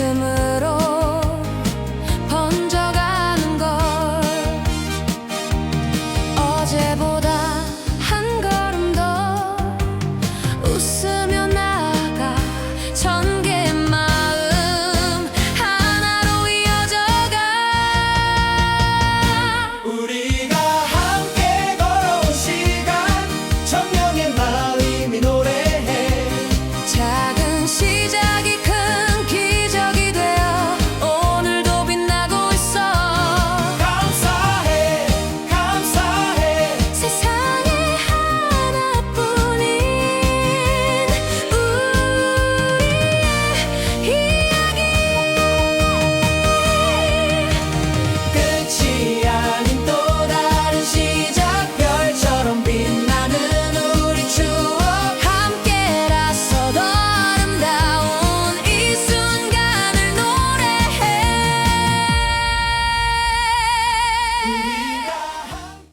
웃음으로 번져가는 걸. 어제보다